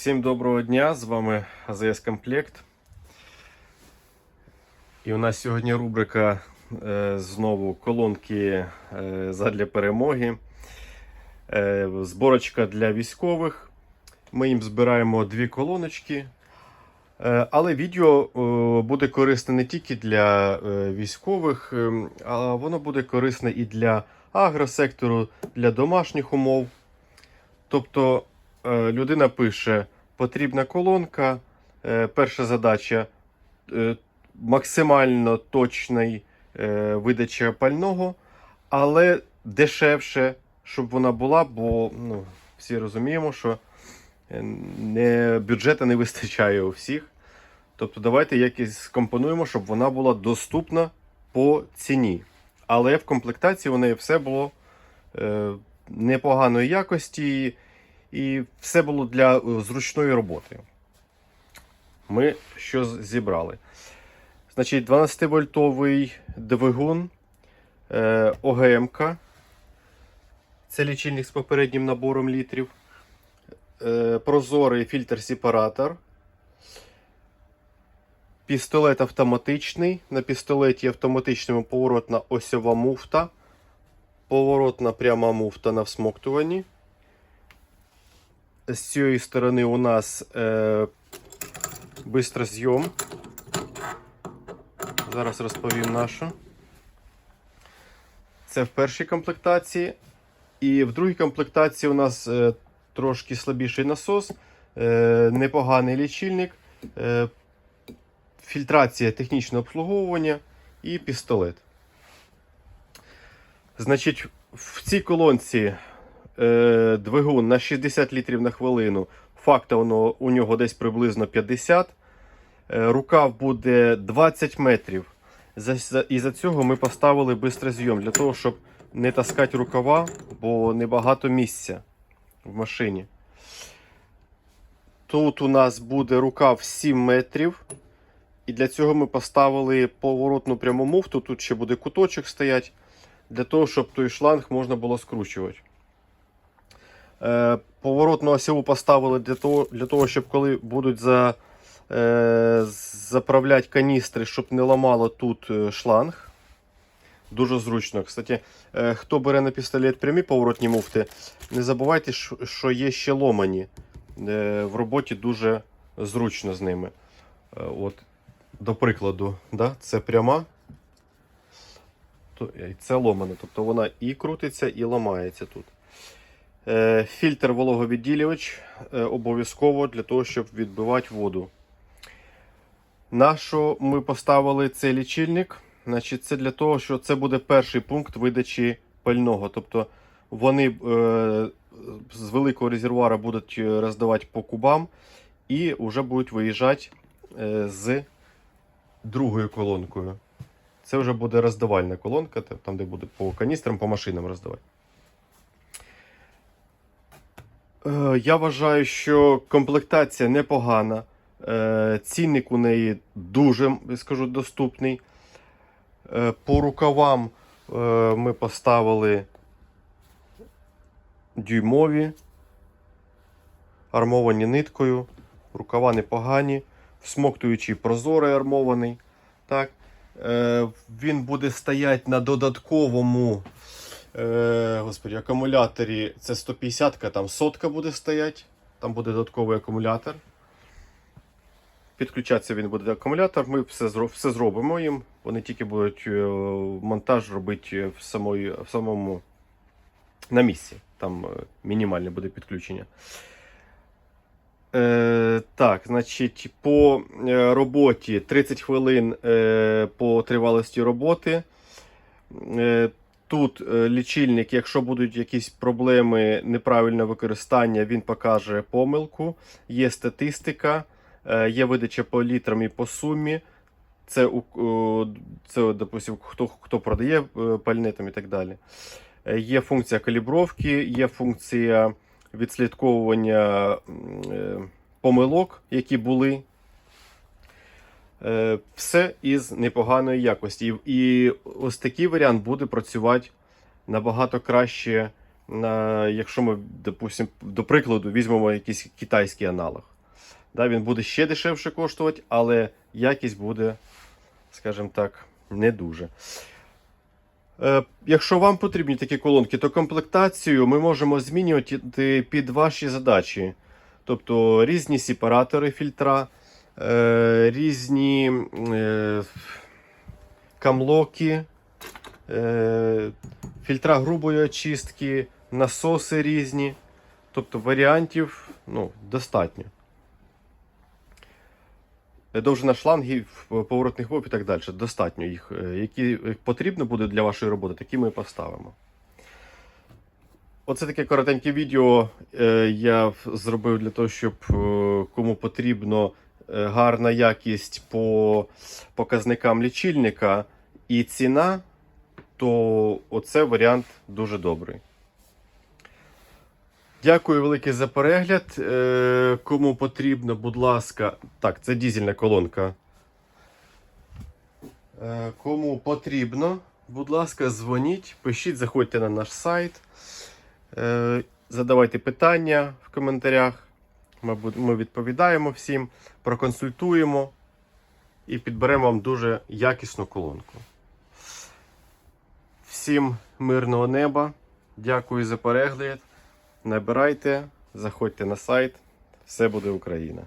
Всім доброго дня! З вами АЗС Комплект. І у нас сьогодні рубрика е, знову колонки е, задля перемоги. Е, зборочка для військових. Ми їм збираємо дві колоночки. Е, але відео е, буде корисне не тільки для е, військових, е, а воно буде корисне і для агросектору, для домашніх умов. Тобто людина пише, потрібна колонка. Е, Перша задача е, максимально точний е, видача пального, але дешевше, щоб вона була, бо ну, всі розуміємо, що е, не, бюджету не вистачає у всіх. Тобто давайте якось скомпонуємо, щоб вона була доступна по ціні. Але в комплектації у неї все було е, непоганої якості, і все було для е, зручної роботи. Ми що зібрали? Значить, 12-вольтовий двигун е, ОГМК. Це лічильник з попереднім набором літрів. Е, прозорий фільтр-сепаратор. Пістолет автоматичний. На пістолеті автоматичному поворотна осьова муфта. Поворотна пряма муфта на всмоктуванні. З цієї сторони у нас е, бистрозйом. Зараз розповім нашу. Це в першій комплектації. І в другій комплектації у нас е, трошки слабіший насос, е, непоганий лічильник, е, фільтрація технічне обслуговування і пістолет. Значить, в цій колонці е, двигун на 60 літрів на хвилину. Факта воно, у нього десь приблизно 50. Е, рукав буде 20 метрів. І за цього ми поставили бистрозйом для того, щоб не таскати рукава, бо небагато місця в машині. Тут у нас буде рукав 7 метрів. І для цього ми поставили поворотну пряму муфту. Тут ще буде куточок стоять, для того, щоб той шланг можна було скручувати. Е, поворотну осьову поставили для того, для того, щоб коли будуть за, е, заправляти каністри, щоб не ламало тут е, шланг. Дуже зручно. Кстати, е, хто бере на пістолет прямі поворотні муфти, не забувайте, що є ще ломані. Е, В роботі дуже зручно з ними. Е, От, До прикладу, да? це пряма. Це ломана. Тобто вона і крутиться, і ламається тут. Е, Фільтр вологовідділювач е, обов'язково для того, щоб відбивати воду. На що ми поставили цей лічильник? Значить, це для того, що це буде перший пункт видачі пального. Тобто вони е, з великого резервуара будуть роздавати по кубам і вже будуть виїжджати з другою колонкою. Це вже буде роздавальна колонка, там, де буде по каністрам, по машинам роздавати. Е, Я вважаю, що комплектація непогана. Е, Цінник у неї дуже, скажу, доступний. Е, По рукавам е, ми поставили дюймові, армовані ниткою. Рукава непогані, всмоктуючий прозорий армований. Так. Е, Він буде стояти на додатковому е, господи, акумуляторі. Це 150-ка, там сотка буде стояти. Там буде додатковий акумулятор. Підключатися він буде акумулятор. Ми все, все зробимо їм. Вони тільки будуть е, монтаж робити в, самої, в самому на місці. Там е, мінімальне буде підключення. Е, так, значить, по е, роботі 30 хвилин е, по тривалості роботи. Е, тут е, лічильник, якщо будуть якісь проблеми, неправильне використання, він покаже помилку. Є статистика, е, є видача по літрам і по сумі. Це, це допустим, хто, хто продає е, пальне там і так далі. Є функція калібровки, є функція відслідковування помилок, які були. Е, Все із непоганої якості. І- ось такий варіант буде працювати набагато краще, якщо ми, допустим, до прикладу, візьмемо якийсь китайський аналог. Да, він буде ще дешевше коштувати, але якість буде, скажімо так, не дуже. Е, Якщо вам потрібні такі колонки, то комплектацію ми можемо змінювати під ваші задачі. Тобто різні сепаратори фільтра, е, різні е, камлоки, е, фільтра грубої очистки, насоси різні. Тобто варіантів ну, достатньо. Довжина шлангів, поворотних вов і так далі. Достатньо їх. Які потрібно буде для вашої роботи, такі ми поставимо. Оце таке коротеньке відео я зробив для того, щоб кому потрібно гарна якість по показникам лічильника і ціна, то оце варіант дуже добрий. Дякую велике за перегляд. Е, Кому потрібно, будь ласка, так, це дізельна колонка. Е, Кому потрібно, будь ласка, дзвоніть, пишіть, заходьте на наш сайт. Е, Задавайте питання в коментарях. Ми, відповідаємо всім, проконсультуємо і підберемо вам дуже якісну колонку. Всім мирного неба. Дякую за перегляд. Набирайте, заходьте на сайт. Все буде Україна.